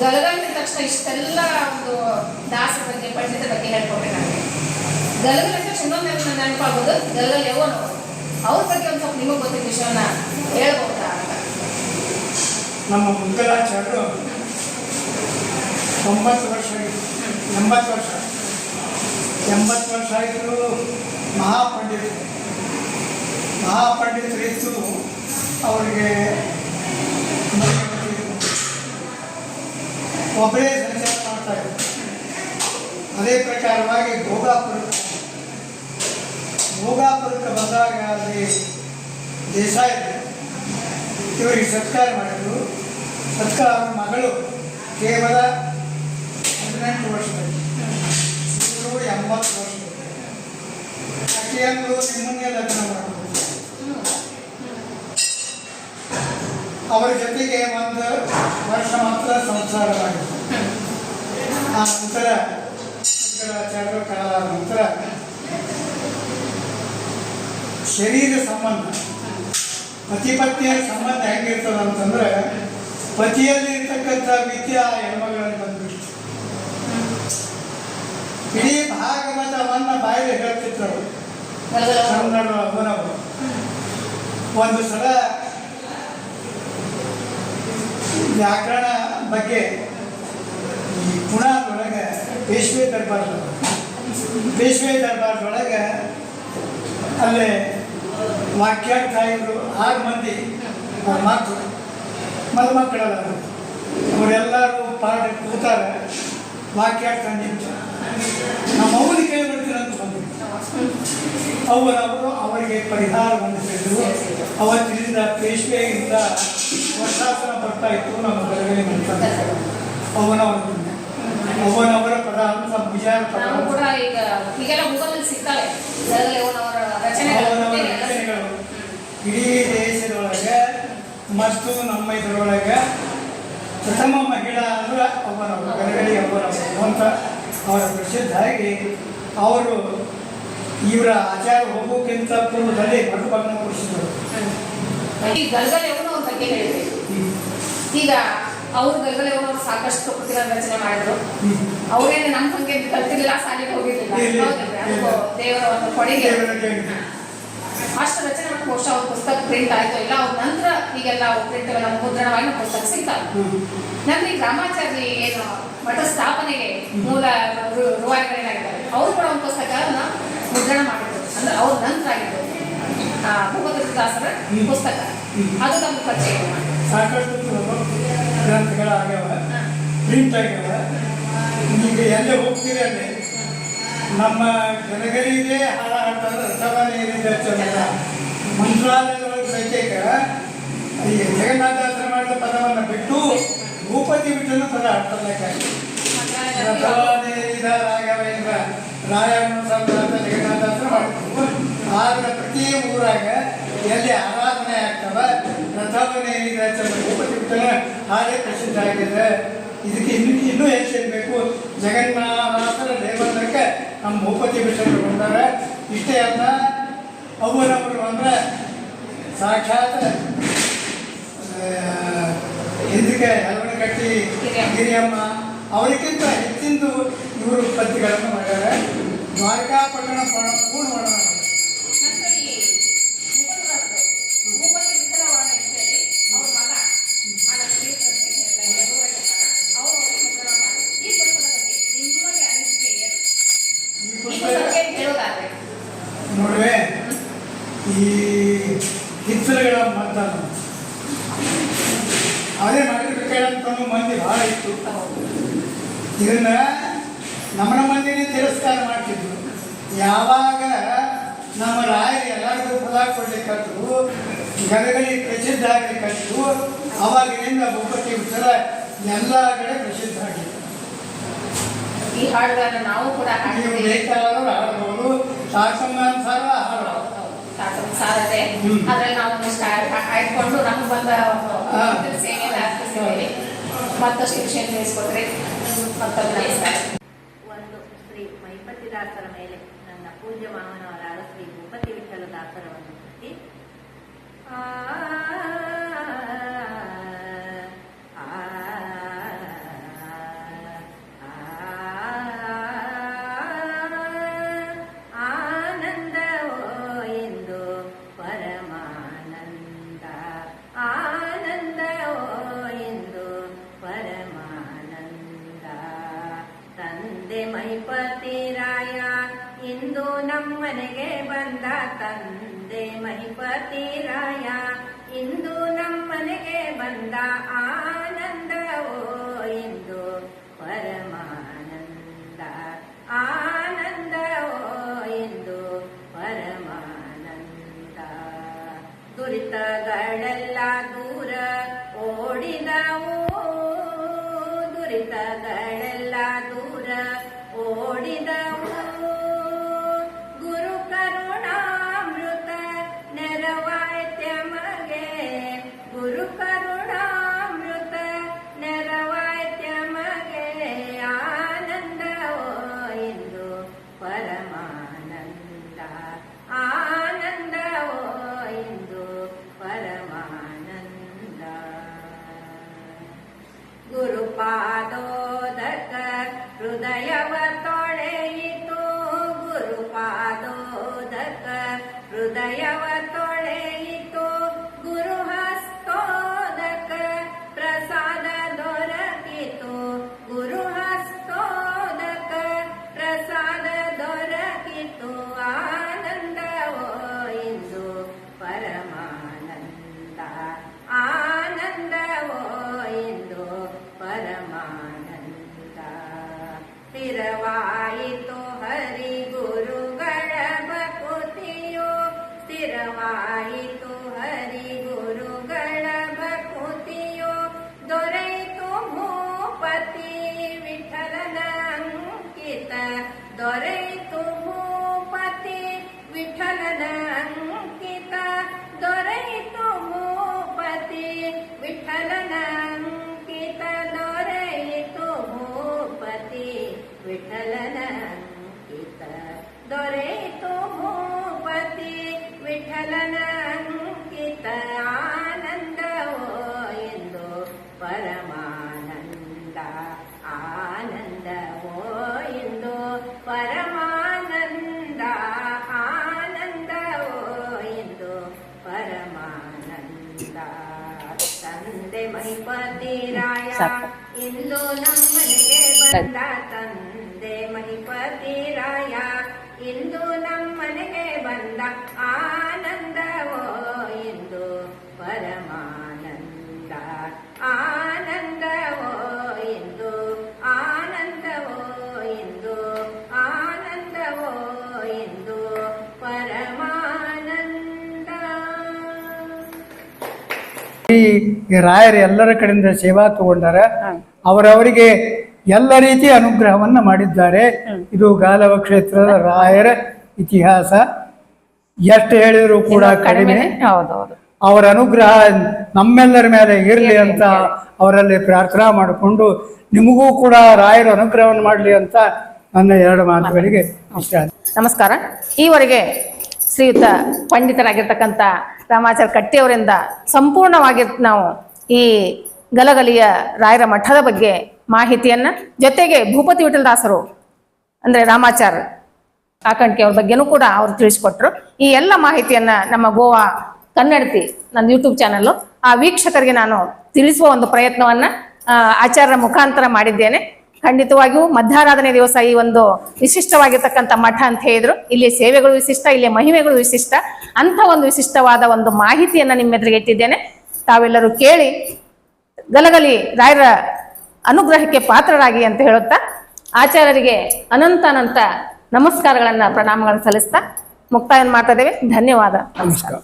ಗಲಗಂದ ತಕ್ಷಣ ಇಷ್ಟೆಲ್ಲ ಒಂದು ದಾಸ ಬಗ್ಗೆ ಪಂಡಿತ ಬಗ್ಗೆ ಹೇಳ್ಕೊಟ್ಟೆ ನನಗೆ ಗಲಗಲ್ ತಕ್ಷಣ ಇನ್ನೊಂದು ನೆನಪು ನೆನಪಾಗೋದು, ಗಲಗಲ್ ಯವನು ಅವ್ರ ಬಗ್ಗೆ ಒಂದು ಸ್ವಲ್ಪ ನಿಮಗೆ ಗೊತ್ತಿದ್ದ ವಿಷಯವನ್ನ ಹೇಳ್ಬೋದಾ ಅಂತ. ನಮ್ಮ ಮುಂಕಲಾಚಾರ್ಯರು ತೊಂಬತ್ತು ವರ್ಷ ಎಂಬತ್ತು ವರ್ಷ. ಎಂಬತ್ತು ವರ್ಷ ಆಯಿತು ಮಹಾಪಂಡಿತರು. ಮಹಾಪಂಡಿತರಿದ್ದು ಅವರಿಗೆ ಒಬ್ಬರೇ ಸಂಚಾರ ಮಾಡ್ತಾ ಇದ್ರು ಅದೇ ಪ್ರಕಾರವಾಗಿ ಭೋಗಾಪುರಕ್ಕೆ. ಭೋಗಾಪುರಕ್ಕೆ ಬಂದಾಗ ಅಲ್ಲಿ ದೇಸಾಯಿ ಇವರಿಗೆ ಸತ್ಕಾರ ಮಾಡಿದ್ರು. ಸತ್ಕಾರ ಮಗಳು ಕೇವಲ ಹದಿನೆಂಟು ವರ್ಷದಲ್ಲಿ. ಎಂಬತ್ತು ವರ್ಷದಲ್ಲಿ. ಆಕೆಯನ್ನು ನಿಮ್ಮನ್ನೇ ಲಗ್ನ ಮಾಡಬಹುದು ಅವರ ಜೊತೆಗೆ ಒಂದು ವರ್ಷ ಮಾತ್ರ ಸಂಸಾರವಾಗಿತ್ತು. ಆ ನಂತರ ಕಾಲ ನಂತರ ಶರೀರ ಸಂಬಂಧ ಪತಿ ಪತ್ನಿಯ ಸಂಬಂಧ ಹೆಂಗಿರ್ತದ ಅಂತಂದ್ರೆ ಪತಿಯಲ್ಲಿ ಇರ್ತಕ್ಕಂಥ ವಿದ್ಯೆ ಆ ಹೆಣ್ಮಗಳನ್ನು ಬಂದ್ಬಿಟ್ಟು ಇಡೀ ಭಾಗವತವನ್ನ ಬಾಯಲ್ಲಿ ಹೇಳ್ತಿದ್ರು ಕನ್ನಡ ಒಂದು ಸಲ ವ್ಯಾಕರಣ ಬಗ್ಗೆ ಈ ಪೇಶ್ವೆ ದರ್ಬಾರ್ ಪೇಶ್ವೆ ದರ್ಬಾರ್ದೊಳಗೆ ಅಲ್ಲೇ ವಾಕ್ಯಾರ್ಥ ಇದ್ರು ಆರು ಮಂದಿ ಅವ್ರ ಮಕ್ಕಳು ಮದುಮಕ್ಕಳಲ್ಲ ಅವರೆಲ್ಲರೂ ಪಾಠ ಕೂತಾರೆ, ವಾಕ್ಯಾರ್ಥ ನಿಂತು. ನಮ್ಮ ಅವನು ಕೇಳಿಬಿಡ್ತೀನಿ ಅಂತ ಬಂದರು ಅವರವರು ಅವರಿಗೆ ಪರಿಹಾರವನ್ನು ಹೇಳಿದರು ಅವತ್ತಿನಿಂದ ಪೇಶ್ವೆಯಿಂದ ವರ್ಷಾಸನ ಬರ್ತಾ ಇತ್ತು ನಮ್ಮ ಬೆಳಗಿನ ಮಾಡ್ತಾರೆ ಅವನವರ ಪದ ಅಂತ ವಿಚಾರ ಪದ ಕೂಡ ಈಗ ಈಗೆಲ್ಲ ಗೂಗಲ್ ಸಿಗ್ತಾವೆ. ಅವನವರ ರಚನೆಗಳು ಇಡೀ ದೇಶದೊಳಗೆ ಮತ್ತು ನಮ್ಮ ಇದರೊಳಗೆ ಪ್ರಥಮ ಮಹಿಳಾ ಅಂದ್ರೆ ಅವನವರು ಗರಗಡಿ ಅವನವರು ಅಂತ ಅವರ ಪ್ರಸಿದ್ಧ ಆಗಿ ಅವರು ಇವರ ಆಚಾರ ಹೋಗೋಕ್ಕಿಂತ ಪೂರ್ವದಲ್ಲಿ ಭಟ್ಭಗ್ನ ಕೊಡಿಸಿದರು ಗಲಗಲ ಯವನ ಬಗ್ಗೆ ಈಗ ಅವ್ರು ಗಲಗಲ ಹೋಗಿ ಸಾಕಷ್ಟು ಕೃತಿಗಳ ರಚನೆ ಮಾಡಿದ್ರು. ಅವ್ರೇನು ನಮ್ಮ ಹಂಗೆ ಕಲ್ತಿರ್ಲಿಲ್ಲ ಸಾಲಿಗೆ ಹೋಗಿರ್ಲಿಲ್ಲ. ದೇವರ ಒಂದು ಕೊಡುಗೆ. ಅಷ್ಟು ರಚನೆ ಮಾಡಿ ಬಹುಶಃ ಅವ್ರ ಪುಸ್ತಕ ಪ್ರಿಂಟ್ ಆಯ್ತು ಇಲ್ಲ ಅವ್ರ ನಂತರ ಈಗೆಲ್ಲ ಪ್ರಿಂಟ್ ಎಲ್ಲ ಮುದ್ರಣವಾಗಿ ಪುಸ್ತಕ ಸಿಗ್ತವೆ ನಮ್ಗೆ ಈ ಗ್ರಾಮಾಚಾರ್ಯ ಏನು ಮಠ ಸ್ಥಾಪನೆಗೆ ಮೂಲ ರೂವಾಯಿಗಳೇನಾಗಿದ್ದಾರೆ? ಅವ್ರು ಅವರು ಕೂಡ ಒಂದು ಪುಸ್ತಕನ ಮುದ್ರಣ ಮಾಡಿದ್ರು. ಅಂದ್ರೆ ಅವ್ರ ನಂತರ ಆಗಿದ್ದು ಆ ಭೂಪತಿದಾಸರ ಪುಸ್ತಕ. ಅದು ನಮ್ಗೆ ಪರಿಚಯ. ಸಾಕಷ್ಟು ಗ್ರಂಥಗಳಾಗ್ಯಾವ ಪ್ರಿಂಟ್ ಆಗ್ಯಾವ. ಈಗ ಎಲ್ಲೇ ಹೋಗ್ತೀರಿ ಅಲ್ಲಿ? ನಮ್ಮ ಜನಗರಿಗೆ ಹಾಡ ಹಾಡ್ತಾರೆ ರಥವನ್ನ ಏನಿದೆ ಚಂದ ಮಂತ್ರಾಲಯದೊಳಗೆ ಸಹಿತ ಈ ಜಗನ್ನಾಥಾಸನ ಮಾಡಿದ ಪದವನ್ನು ಬಿಟ್ಟು ಭೂಪತಿ ಬಿಟ್ಟನ್ನು ಪದ ಹಾಡ್ತಾರೆ ರಥವನೇರಿದ ರಾಘವೇಂದ್ರ ರಾಯಣ್ಣ ಸಾಮ್ರಾಟ ಜಗನ್ನಾಥಾಸನ ಮಾಡಿದ್ರು. ಆದ್ರೆ ಪ್ರತಿ ಊರಾಗ ಎಲ್ಲಿ ಆಗ್ತವ ರಥವನೇರಿದ ಚಂದ್ರ ಭೂಪತಿ ಬಿಟ್ಟನ ಹಾಗೆ ಪ್ರಸಿದ್ಧ ಆಗಿದೆ ಇದಕ್ಕೆ ಇನ್ನೂ ಇನ್ನೂ ಹೆಚ್ಚಿರಬೇಕು ಜಗನ್ನಾಥರ ದೇವಸ್ಥಾನಕ್ಕೆ ನಮ್ಮ ಭೂಪತಿ ಬಿಟ್ಟರು ಬಂದಾರೆ. ಇಷ್ಟೇ ಅಲ್ಲ ಅವರವರು ಅಂದ್ರೆ ಸಾಕ್ಷಾತ್ ಇದಕ್ಕೆ ಹಲವನಕಟ್ಟಿ ಗಿರಿಯಮ್ಮ ಅವರಿಗಿಂತ ಹೆಚ್ಚಿಂದು ಇವರು ಉತ್ಪತ್ತಿಗಳನ್ನು ಮಾಡ್ಯಾರ ದ್ವಾರಕಾಪಟ್ಟಣ ಪೂರ್ಣ ವರ್ಣನೆ ನೋಡುವೆ ಈ ಹಿತ್ತಲುಗಳ ಮಾತಾಡ ಅದೇ ಮಾಡಿರ್ಬೇಕಂತ ಮಂದಿ ಭಾಳ ಇತ್ತು ಇದನ್ನ ನಮ್ಮ ಮಂದಿನೇ ತಿರಸ್ಕಾರ ಮಾಡ್ತಿದ್ರು. ಯಾವಾಗ ನಮ್ಮ ರಾಯರು ಎಲ್ಲರಿಗೂ ಪದ ಕೊಡ್ಲಿಕ್ಕಂತರು ಗದಗಲಿ ಪ್ರಸಿದ್ಧ ಆಗ್ಲಿಕ್ಕಂತರು ಅವಾಗಿನಿಂದ ಭೂಪತಿ ಉತ್ತರ ಎಲ್ಲ ಕಡೆ ಪ್ರಸಿದ್ಧ ಆಗಿತ್ತು ಈ ಹಾಡುಗಳನ್ನು ನಾವು ಕೂಡ ಬೇಕಾದವರು ಹಾಡಬಹುದು ಅದ್ರಲ್ಲಿ ನಾವು ಆಯ್ಕೊಂಡು ನಮ್ಗೆ ಬಂದ ಅರ್ಪಿಸಿದ್ದೇವೆ ಮತ್ತಷ್ಟು ಶಿಕ್ಷಣ ತಿಳಿಸ್ಕೊಟ್ರಿ ಒಂದು ಶ್ರೀ ಮೈಪತಿದಾಸರ ಮೇಲೆ ನನ್ನ ಪೂಜ್ಯ ಮಾವನವರಾದ ಶ್ರೀ ಭೂಪತಿ ವಿಠಲ ದಾಸರವನ್ನು ಆ ಮಹಿಪತಿರಾಯ ಇಂದು ನಮ್ಮನೆಗೆ ಬಂದ ತಂದೆ ಮಹಿಪತಿರಾಯ ಇಂದು ನಮ್ಮನೆಗೆ ಬಂದ ಆನಂದವೋ ಇಂದು ಪರಮಾನಂದ. ಆ ela ತಂದೆ ಮಹಿಪತಿರಾಯ ಈ ರಾಯರು ಎಲ್ಲರ ಕಡೆಯಿಂದ ಸೇವಾ ತಗೊಂಡಾರ ಅವರವರಿಗೆ ಎಲ್ಲ ರೀತಿಯ ಅನುಗ್ರಹವನ್ನ ಮಾಡಿದ್ದಾರೆ. ಇದು ಗಾಲವ ಕ್ಷೇತ್ರದ ರಾಯರ ಇತಿಹಾಸ. ಎಷ್ಟು ಹೇಳಿದ್ರು ಕೂಡ ಕಡಿಮೆ ಅವರ ಅನುಗ್ರಹ ನಮ್ಮೆಲ್ಲರ ಮೇಲೆ ಇರಲಿ ಅಂತ ಅವರಲ್ಲಿ ಪ್ರಾರ್ಥನಾ ಮಾಡಿಕೊಂಡು ನಿಮಗೂ ಕೂಡ ರಾಯರ ಅನುಗ್ರಹವನ್ನು ಮಾಡಲಿ ಅಂತ ನನ್ನ ಎರಡು ಮಾತುಗಳಿಗೆ ಇಷ್ಟ ನಮಸ್ಕಾರ. ಈವರೆಗೆ ಶ್ರೀಯುತ ಪಂಡಿತರಾಗಿರ್ತಕ್ಕಂಥ ರಾಮಾಚಾರ್ಯ ಕಟ್ಟಿಯವರಿಂದ ಸಂಪೂರ್ಣವಾಗಿ ನಾವು ಈ ಗಲಗಲಿಯ ರಾಯರ ಮಠದ ಬಗ್ಗೆ ಮಾಹಿತಿಯನ್ನು, ಜೊತೆಗೆ ಭೂಪತಿ ವಿಠಲದಾಸರು ಅಂದರೆ ರಾಮಾಚಾರ್ ಕಾಕಂಡ್ಕೆ ಅವ್ರ ಬಗ್ಗೆನೂ ಕೂಡ ಅವರು ತಿಳಿಸ್ಕೊಟ್ರು. ಈ ಎಲ್ಲ ಮಾಹಿತಿಯನ್ನ ನಮ್ಮ ಗೋವಾ ಕನ್ನಡತಿ ನನ್ನ ಯೂಟ್ಯೂಬ್ ಚಾನಲ್ಲು ಆ ವೀಕ್ಷಕರಿಗೆ ನಾನು ತಿಳಿಸುವ ಒಂದು ಪ್ರಯತ್ನವನ್ನು ಆಚಾರ್ಯರ ಮುಖಾಂತರ ಮಾಡಿದ್ದೇನೆ. ಖಂಡಿತವಾಗಿಯೂ ಮಧ್ಯಾರಾಧನೆ ದಿವಸ ಈ ಒಂದು ವಿಶಿಷ್ಟವಾಗಿರ್ತಕ್ಕಂಥ ಮಠ ಅಂತ ಹೇಳಿದ್ರು. ಇಲ್ಲಿ ಸೇವೆಗಳು ವಿಶಿಷ್ಟ ಇಲ್ಲಿ ಮಹಿಮೆಗಳು ವಿಶಿಷ್ಟ. ಅಂತ ಒಂದು ವಿಶಿಷ್ಟವಾದ ಒಂದು ಮಾಹಿತಿಯನ್ನ ನಿಮ್ಮೆದುರಿಗೆ ಇಟ್ಟಿದ್ದೇನೆ. ತಾವೆಲ್ಲರೂ ಕೇಳಿ, ಗಲಗಲಿ ರಾಯರ ಅನುಗ್ರಹಕ್ಕೆ ಪಾತ್ರರಾಗಿ ಅಂತ ಹೇಳುತ್ತಾ ಆಚಾರ್ಯರಿಗೆ ಅನಂತ ಅನಂತ ನಮಸ್ಕಾರಗಳನ್ನು, ಪ್ರಣಾಮಗಳನ್ನು ಸಲ್ಲಿಸ್ತಾ ಮುಕ್ತಾಯ ಮಾಡ್ತಾ ಧನ್ಯವಾದ. ನಮಸ್ಕಾರ.